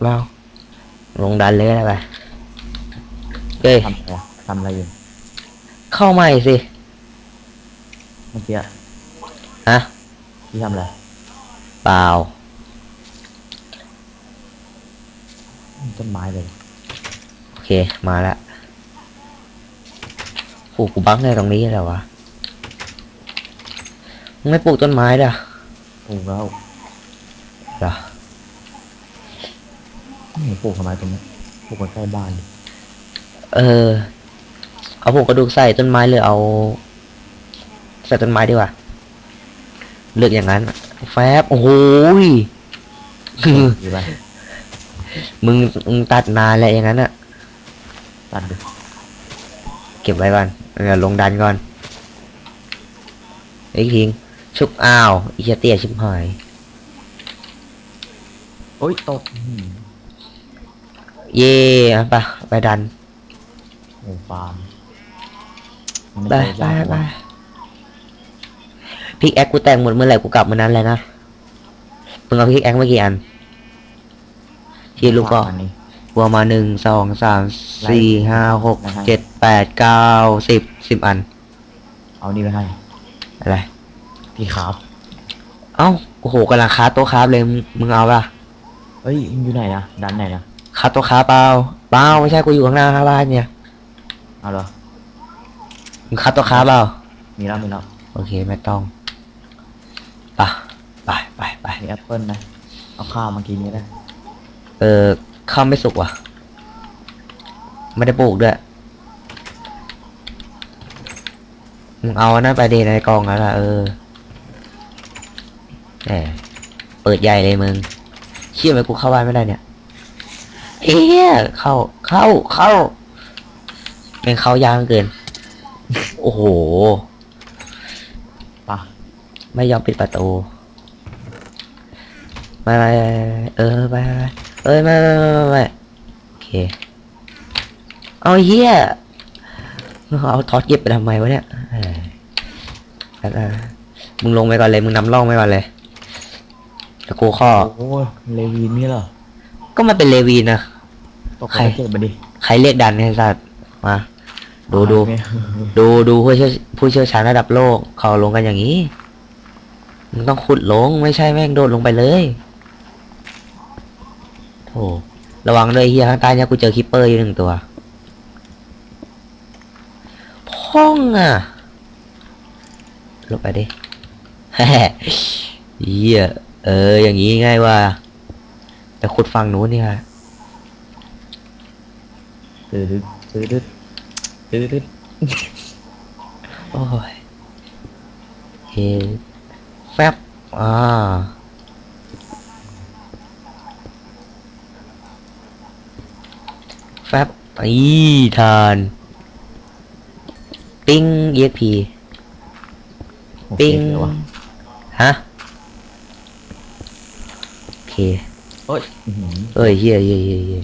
vào rung đà lê này เราลงดันเลยอะไรเอ้ยทำอะไรอะทำอะไรอยู่เข้าใหม่สิ เมื่อกี้อะฮะ พี่ทำอะไรเปล่า ต้นไม้เลยโอเค มาแล้วปลูกกูบังในตรงนี้แล้ววะ มึงไม่ปลูกต้นไม้ด่ะปลูกแล้วเหรอนี่ปลูกทำไมตรงนี้ปลูกใกล้ๆบ้านดิ เออ เอาปลูกกระดูกใส่ต้นไม้หรือเอา ใส่ต้นไม้ดีกว่า เลือกอย่างนั้น แฟบ โอ้โหยอยู่ไปมึงมึงตัดนานแล้วอย่างนั้นอะตัดดิเก็บไว้ก่อนเดี๋ยวลงดันก่อนไอ้ทิ้งชุบอ้าวอีเหี้ยเตี้ยชิบหายโอ้ยตกอื้อหือเย่อะไปะไปดัน โอ้ฟาร์มมันไปม่ไปยากไปว่ะพิกแอคกูแต่งหมดเมื่อไหร่กูกลับเมื่อนั้นเลยนะมึงเอาพิกแอคมากี่อันที่ลูกก็อันนี้วัวมาหนึ่งสองสามสี่ห้าหกเจ็ดแปดเก้าสิบสิบอัน เอานี่ไปให้อะไรพี่ครับเอ้าโอ้โหกำลังคาโต๊ะคราฟเลยมึงมึงเอาป่ะเฮ้ยมึงอยู่ไหนนะดันไหนนะคาโต๊ะคราฟเปล่าเปล่าไม่ใช่กูอยู่ข้างหน้าข้างบ้านเนี่ย เอาเหรอมึงคาโต๊ะคราฟเปล่ามีแล้วมีแล้วโอเคไม่ต้องไปะไปไปไปมีแอปเปิลนะ เอาข้าวมากินก็ได้เออข้าวไม่สุกว่ะ ไม่ได้ปลูกด้วยมึงเอาอันนั่นไปดีในกองแล้วล่ะเออแหมเปิดใหญ่เลยมึงเชื่อไหมกูเข้าบ้านไม่ได้เนี่ยเอ๊ะเข้าเข้าเข้า เป็นเข้ายางเกิน โอ้โหปะไม่ยอมปิดประตูไม่ไม่ไม่เออไม่ไม่ไม่เอ้ยไม่ไม่ไม่ไม่ไม่โอเค เอาเฮียเอาทอดเก็บไปทำไมวะเนี่ยเอ้ยแล้วก็มึงลงไปก่อนเลย มึงนำร่องไปก่อนเลยตะกูข้อโอ้ยเลวีนนี่เหรอ ก็มันเป็นเลวีนนะตกใครไปเก็บมาดิ ใครเรียกดันให้สัตว์ มา ดูดูไม่ดูดูผู้เชี่ยวผู้เชี่ยวชาญระดับโลก เขาลงกันอย่างนี้มึงต้องขุดลงไม่ใช่แม่งโดดลงไปเลยโธ่ระวังด้วยเฮียข้างใต้เนี่ยกูเจอคิปเปอร์อยู่หนึ่งตัวพ่องอะลงไปดิแฮ่เฮียเออ อย่างนี้ง่ายว่าไปขุดฝั่งนู้นนี่ค่ะตื้อ ดึ๊ดตื้อดึ๊ดตื้อดึ๊ดโอ้ยเฮแฟบอ่าแฟบอีทาน ปิ้งเอ็กพีโอเคปิ้งเลยวะฮะโอเคเอ้ยอื้อหือเอ้ยเฮียเฮียเฮียเฮีย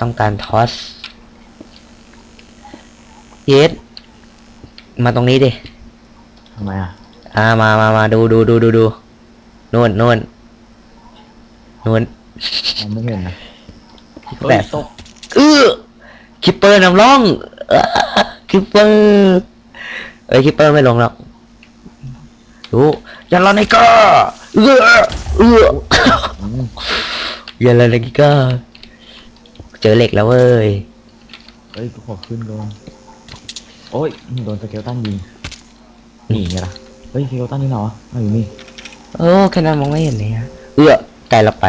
ต้องการทอสเยสมาตรงนี้ดิทำไมอะอ่ามามามาดูดูดูดูดูนู่นนู่นนู่นมองไม่เห็นนะแบบเฮ้ยตกเออคิปเปอร์นำร่องเอ้อคิปเปอร์เอ้ยคิปเปอร์ไม่ลงหรอกดูอย่าลอนไอ้ก้าเออเอออืมอย่าลอนไอ้ก้า เจอเหล็กแล้วเว้ยเฮ้ยกูขอขึ้นก่อนโอ้ยโดนสเกลตันยิงหนีไงล่ะเฮ้ยสเกลตันนี่เหรอเอาอยู่นี่โอ้แค่นั้นมองไม่เห็นเลยฮะเอื้อไกลเราไป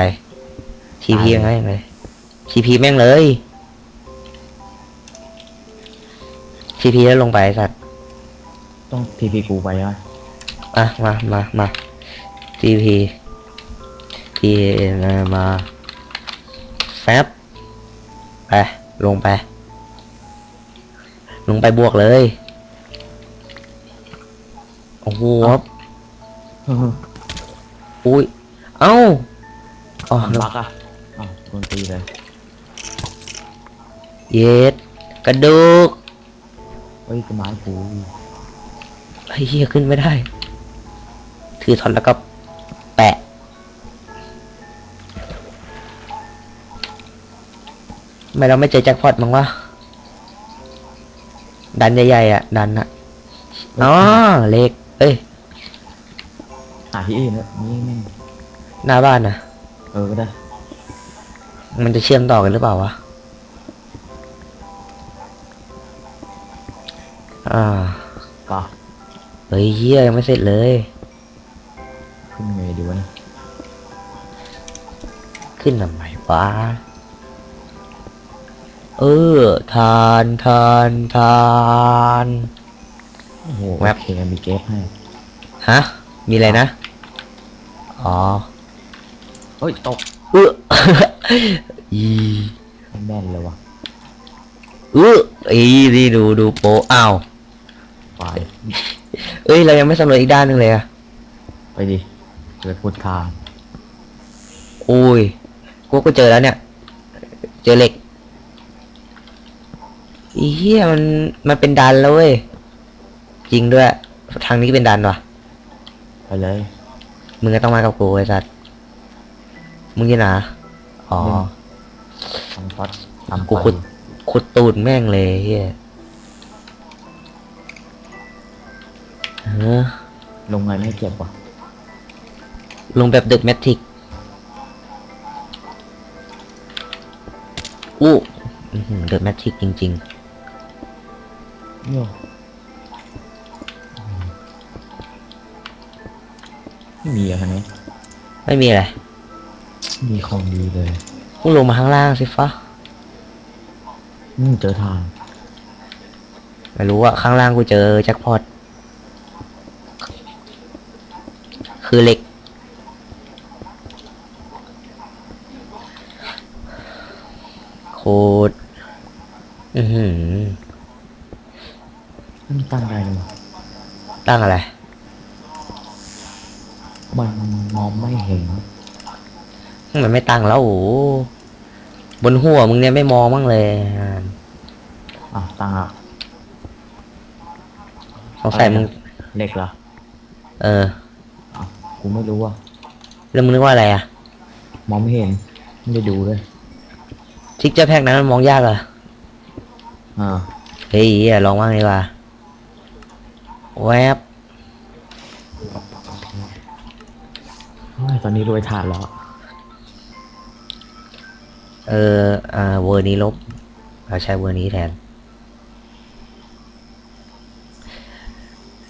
ทีพีตายเลยแม่งเลยทีพีแม่งเลยทีพีแล้วลงไปไอ้สัตว์ต้องทีพีกูไปใช่ไหมอะมามามาทีพีทีมาแฟบ ไป ลงไป ลงไปบวกเลย โอ้โหอุ้ย เอ้าอ๋อมันบักอะอ้าวโดนตีเลยเย็ดกระดูกเฮ้ยกระไม้กูไอ้เหี้ยขึ้นไม่ได้ ถือทอนแล้วก็ ไมเราไม่เจอแจ็คพอตมั้งวะดันใหญ่ๆอะ ดันอะอ๋อเล็ก เอ้ยหาที่อื่นเลยนี่แม่งหน้าบ้านนะเออก็ได้มันจะเชื่อมต่อกันหรือเปล่าวะอ่าป่ะเฮ้ยเฮียยังไม่เสร็จเลย ขึ้นไงดีวะเนี่ยขึ้นทำไมวะ เออ ทานทานทานโอ้โหแว็บโอเคมีเกฟให้ฮะ มีอะไรนะ อ๋อ เฮ้ย ตกเอออีแม่นเลยวะเอออีนี่ดูดูโปะอ้าวฝ่ายเอ้ย เรายังไม่สำรวจอีกด้านหนึ่งเลยอะไปดิเกิดพุทธาโอ้ยกูก็เจอแล้วเนี่ย เจอเหล็ก อีเหี้ยมันมันเป็นดันแล้วเว้ยจริงด้วย ทางนี้เป็นดันว่ะไปเลยมึงก็ต้องมากับกูไอ้สัตว์มึงอยี่นะอ๋อทำฟัดทำกูขุดขุดตูดแม่งเลยเฮียเออลงไงไม่ให้เก็บวะลงแบบเดอะแมทริกอู้เดอะแมทริกจริง เนี่ยไม่มีอะคันนี้ๆไม่มีอะไรมีของดีเลยมึงลงมาข้างล่างสิฟ้าอืมเจอทางไม่รู้ว่าข้างล่างกูเจอแจ็คพอตคือเหล็ก โคตร อือหือ มันตั้งได้เลยวะ ตั้งอะไร มันมองไม่เห็น มันไม่ ตั้งแล้วโอ้โหบนหัวมึงเนี่ยไม่มองบ้างเลยอะตั้งอะสงสัยมึงเหล็กเหรอ เอออะกูไม่รู้อะแล้วมึงนึกว่าอะไรอะมองไม่เห็น ไม่ได้ดูเลยทิกเจอร์แพ็กนั้นมันมองยากเหรออ่าเฮ้ยอย่าลองว่างดีกว่าแวบเฮ้ยตอนนี้รวยถาดแล้ว เอออ่าเวอร์นี้ลบเราใช้เวอร์นี้แทน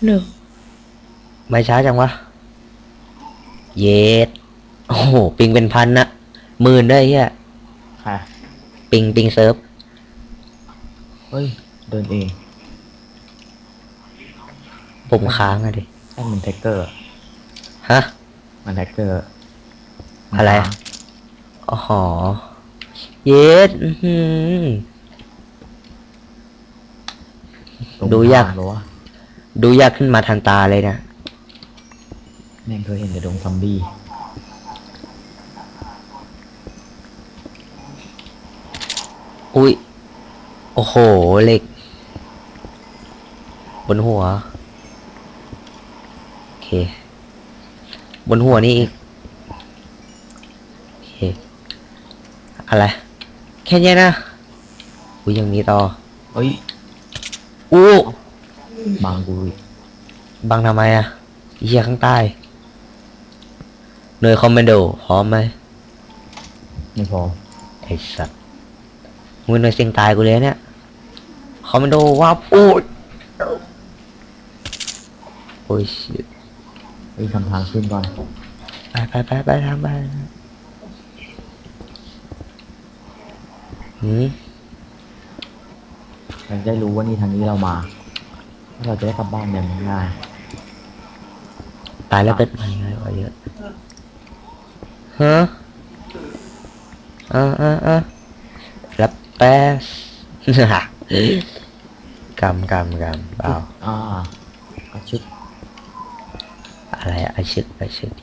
เนอะไม่ช้าจังวะ เยดโอ้โห ปิงเป็นพันนะหมื่นได้วยเฮียค่ะ ปิงปิงเซิร์ฟ เฮ้ย เดินเองผมค้างอะดิแค่มันแท็กเกอร์ ฮะ มันแท็กเกอร์ อะไรอ๋อ เยดอื้อหือตรงดูยากทงเหรอวะดูยากขึ้นมาทันตาเลยนะแม่งเคยเห็นแต่ดงซอมบี้อุ้ย โอ้โหเหล็ก บนหัว โอเค บนหัวนี่อีก โอเค อะไร แค่เนี้ยนะอุ้ยยังมีต่อเฮ้ยอู้บางกูอีกบังทำไมอะเหี้ยข้างใต้หน่วยคอมมานโดพร้อมไหมไม่พอไอ้สัตว์มึงหน่วยเสียงตายกูเลยเนี่ยคอมมานโดว่าพูดโอ้ย shit เฮ้ยทำทางขึ้นก่อน ไปไปไปไปทำไป หืมเราจะได้รู้ว่านี่ทางนี้เรามาแล้วเราจะได้กลับบ้านอย่างง่ายตายแล้วเป็นยังไงวะเยอะฮะอ่าอ่าอ่ารับแป๊สกำกำกำเปล่าอ่าก็ชึบอะไรอะอาชึกอาชึก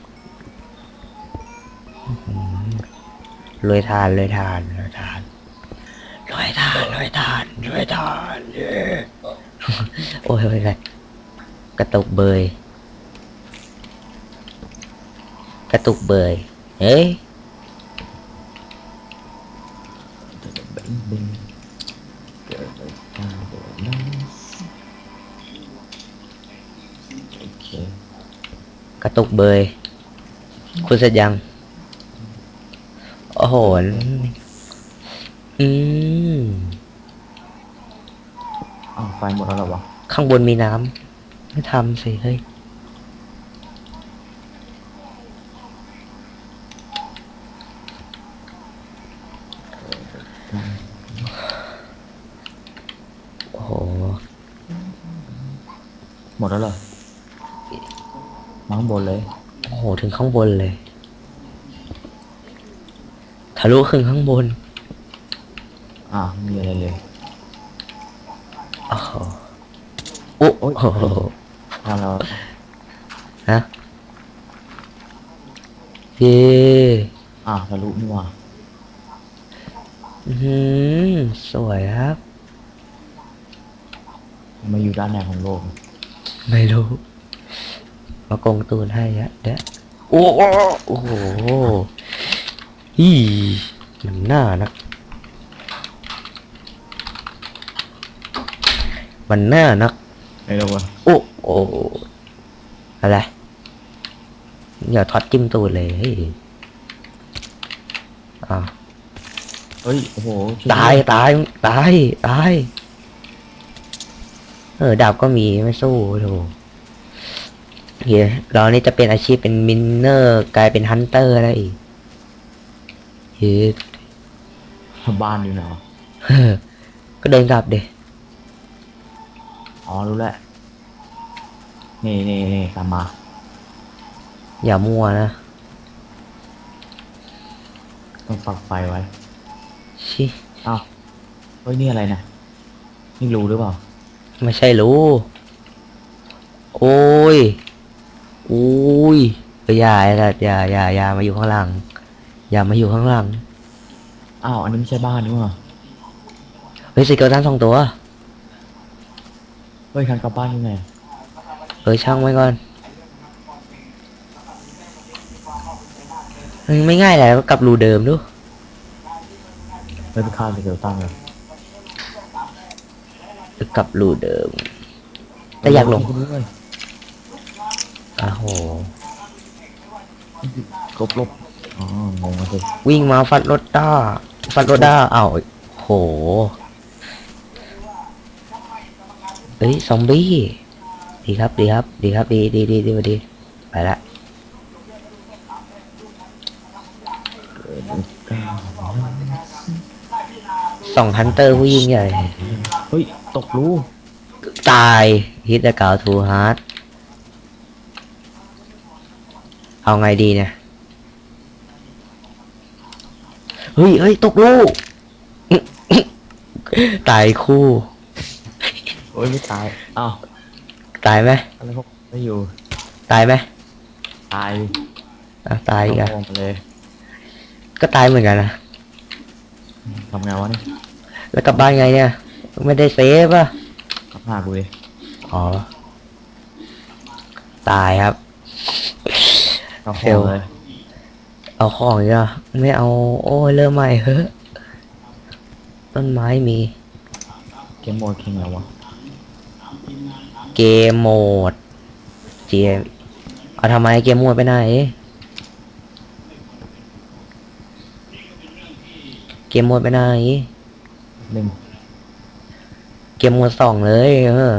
อื้อหือรวยทานรวยทานรวยทาน รวยทานรวยทานรวยทานเย้โอ้ยโอ้ยกระตุกเบย กระตุกเบย เฮ้ยกระไรโอเคกระตุกเบย คุณเสร็จยัง โอ้โห อืมอ้าวไฟหมดแล้วเหรอวะข้างบนมีน้ำไม่ทำสิเฮ้ยโอ้โหหมดแล้วเหรอมาข้างบนเลยโอ้โหถึงข้างบนเลย ทะลุขึ้นข้างบน อ่าไม่มีอะไรเลยโอ้โหโอ้โอ๊ยโหทำแล้วฮะเย้อ่าทะลุนี่หว่าอื้อหือสวยครับ มาอยู่ด้านไหนของโลก ไม่รู้มากงตูนให้อะเด้อโอ้โหโอ้โหฮีมันหน้านัก มันหน้านักไม่รู้วะโอ้โอ้อะไรอย่าทอดจิ้มตูดเลยเฮ้ยอ้าวเฮ้ยโอ้โหช่วตายตายตายตายเออดาบก็มีไม่สู้โถเฮียเรานี่จะเป็นอาชีพเป็นมินเนอร์กลายเป็นฮันเตอร์แล้วอีกเฮ้ยบ้านอยู่ไหนวะ ก็เดินกลับเด อ๋อรู้แล้วนี่นี่นี่ตามมา อย่ามั่วนะ ต้องฝักไฟไว้ ชิอ้าวเฮ้ยนี่อะไรนะนี่รู้หรือเปล่า ไม่ใช่รู้ โอ้ยโอ้ยอย่าอย่าอย่าอย่าอย่ามาอยู่ข้างหลัง อย่ามาอยู่ข้างหลังอ้าวอันนี้ไม่ใช่บ้านนี่หว่าเฮ้ยสเกลตันสองตัวเฮ้ยคันกลับบ้านยังไงเออช่างไว้ก่อนเฮ้ยไม่ง่ายแหละก็กลับรูเดิมดูไม่ไปฆ่าสเกลตันเลยกลับรูเดิม แต่อยากลงด้วยอ้าวโหลบลบอ๋องงมาสิวิ่งมาฟัดรถด้าฟัดรถด้าอ้าวโห เฮ้ยซอมบี้ดีครับดีครับดีครับดีดีดีดีดีไปละสองฮันเตอร์ผู้ยิ่งใหญ่ เฮ้ย ตกรูตายฮิตเดกาวทูฮาร์ดเอาไงดีเนี่ย เฮ้ยเฮ้ยตกลูกตายคู่ โอ้ยไม่ตายอ้าวตายไหมอะไรพวกไม่อยู่ ตายไหมตายอะตายอีกอะเมองไปเลยก็ตายเหมือนกันนะทำไงวะนี่แล้วกลับบ้านไงเนี่ยไม่ได้เซฟอะกลับหน้ากูดิอ๋อตายครับก็เฟเฟลลเลยเอาของอีกอะไม่เอา โอ้ยเริ่มใหม่เฮ้ยต้นไม้มี เกมโหมดคิงแล้ววะ เกมโหมดเกมเอาทำไมเกมโหมดไปไหน เกมโหมดไปไหน หนึ่งเกมโหมดสองเลยเออ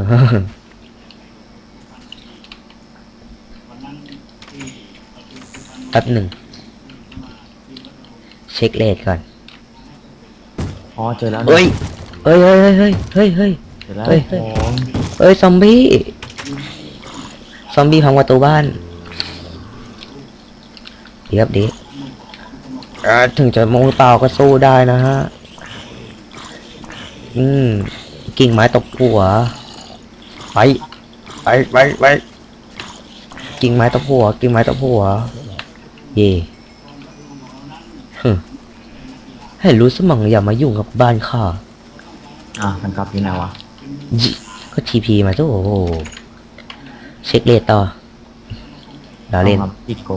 แป๊บหนึ่ง เช็คเลทก่อนอ๋อเจอแล้วเฮ้ยเฮ้ยเฮ้ยเฮ้ยเฮ้ยเฮ้ยเจอแล้วเฮ้ยเฮ้ย ของ เฮ้ย ซอมบี้ ซอมบี้พังประตูบ้านเดี๋ยวครับดีอ่าถึงจะมองเปล่าก็สู้ได้นะฮะ อืม กิ่งไม้ตบหัว ไป ไปไปไปกิ่งไม้ตบหัว กิ่งไม้ตบหัว เย่ฮึให้รู้สมังอย่ามายุ่งกับบ้านข้าอะมันกลับอยู่ไหนวะยิ ก็ทีพีมาจ้โอ้โหเช็คเลทต่อเราเล่นอาครับอีกโก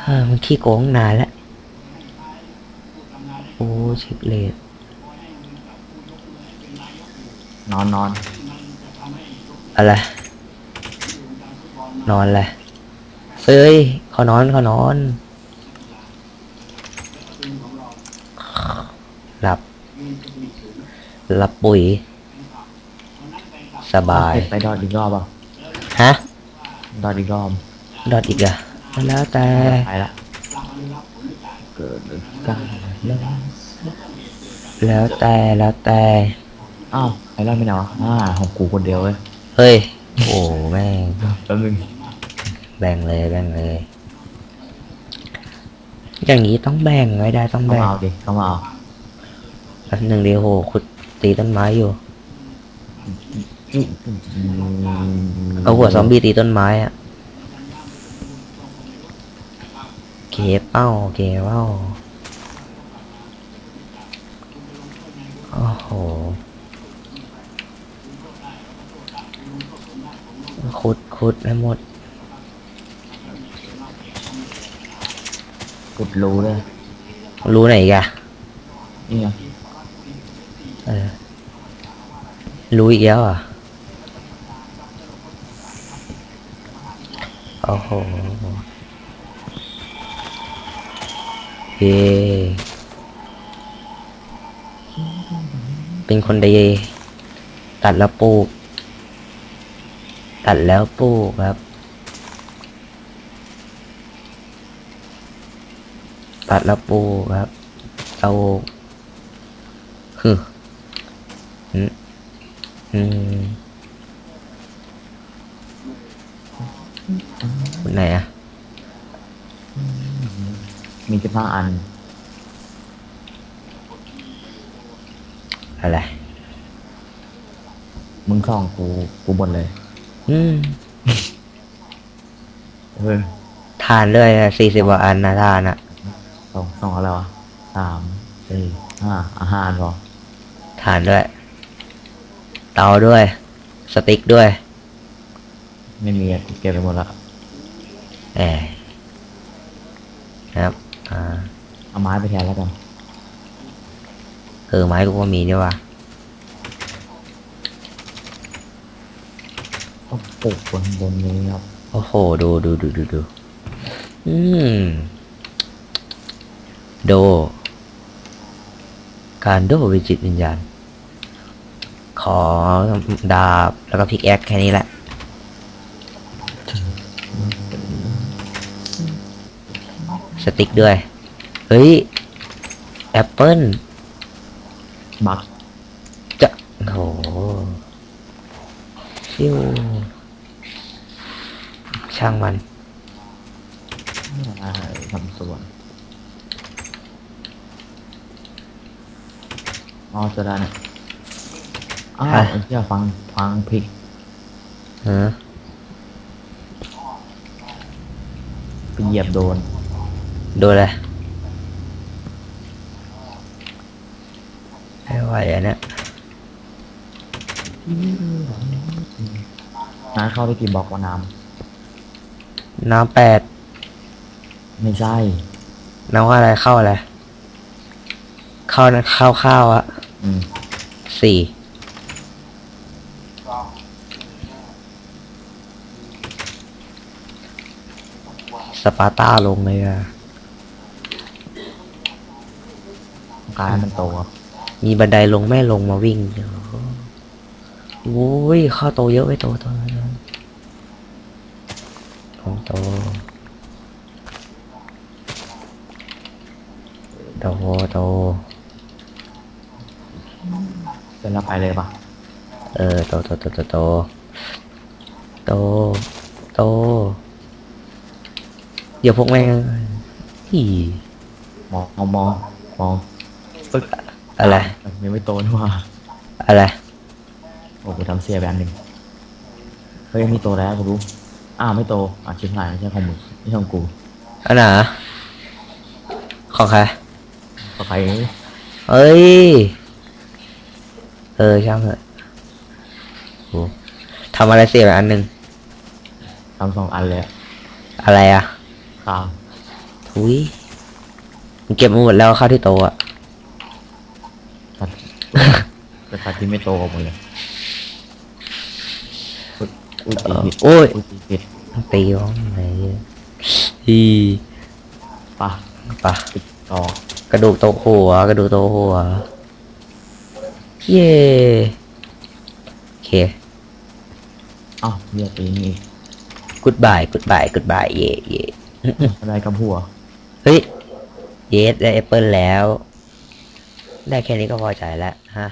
เฮ้ยมันขี้โกงนานแล้ว โอ้เช็คเลทนอนนอนอะไร นอนแหละเอ้ยเขานอนเขานอน หลับ หลับปุ๋ย สบายเสร็จไปดอดอีกรอบเปล่าฮะ ดอดอีกรอบดอดอีกอะแล้วแต่ไปละเกิดการแล้วแล้วแต่แล้วแต่อ้าวไอ้รอดไม่ไหนวะอ่าของกูคนเดียวเว้ยเฮ้ย โอ้แม่งแป๊บนึงแบ่งเลยแบ่งเลย อย่างนี้ต้องแบ่งไว้ได้ต้องเข้าแบ่มางเอาดิเข้ามาเอาแป๊บหนึ่งเดียวโหขุดตีต้นไม้อยู่ เอาหัวซอมบี้ตีต้นไม้อะเก็บเป้าเก็บเป้าโอ้โหขุดขุดให้หมดกุดรู้เลยรู้ไหนอีกอะนี่ไงเออรู้อีกแล้วอะ โอ้โหเย่เป็นคนดี ตัดแล้วปลูก ตัดแล้วปลูกครับ ตัดแล้วปลูกครับ เอาฮึอืมอืม ไหนอะมีสิบห้าอัน อะไร มึงส่องกูกูหมดเลย อืมเออทานเลยสี่สิบกว่าอันนะทานอะส่องส่องอะไรวะสามสี่ห้าอาหารเหรอทานด้วย เตาด้วย สติ๊กด้วย ไม่มีอะกูเก็บไปหมดละ แอบนะครับ อ่า เอาไม้ไปแทนแล้วกัน เออไม้กูก็มีนี่ว่ะต้องปลูกบนบนนี้ครับ โอ้โห ดูดูดูดูดูอืม โด การโดวิจิตวิญญาณ ขอดาบแล้วก็พิกแอคแค่นี้แหละ สติ๊กด้วย เฮ้ย แอปเปิลบักจะโหชิวช่างมันอ่าทำสวนอ๋อเจะได้เนี่ยอ้าวอะไอ้เหี้ยฟังฟังพริกฮะไปเหยียบโดน ดูเลยไม่ไหวอะเนี่ยน้าเข้าไปกี่บล็อกวะน้น้ำแปดำไม่ใช่น้ำว่าอะไรเข้าอะไร เข้านะเข้าข้าวอะอืมสี่สปาร์ต้าลงเลยอะ กายมันโตมีบันไดลงไม่ลงมาวิ่งโอ้ยข้าโตเยอะไปโตโตโตโตโตโตเสร็จแล้วไปเลยปะเออโตโตโตโตโตโตโตเดี๋ยวพวกแม่งอีมองมองมอง ปึ๊กอะไร ยังไม่โตนี่หว่าอะไร โอ้กูทำเสียไปอันหนึ่งเฮ้ยมีโตแล้วกูรู้ อ้าวไม่โตอะชิบหายไม่ใช่ของมึงไม่ใช่ของกูอันไหนอะของใครต่อใครเอ้ย เออช่างเถอะโหทำอะไรเสียไปอันหนึ่ง ทำสองอันเลยอะอะไรอะข้าวทุยมันเก็บมาหมดแล้วเข้าวที่โตะอะ ตัดแต่ตัดที่ไม่โตออกหมดเลยอุ๊ยอุ้ยเออติดโอ้ยอุ้ยติดติดตีวะไหนอีปะปะติดต่อกระดูกโตะหัว กระดูกโตะหัว เย่โอเคอ้าวเนี่ยตีนี่กูดบายกูดบายกูดบายเย่เย่อะไรกับหัว เฮ้ย เยสได้แอปเปิลแล้ว ได้แค่นี้ก็พอใจแล้วฮะ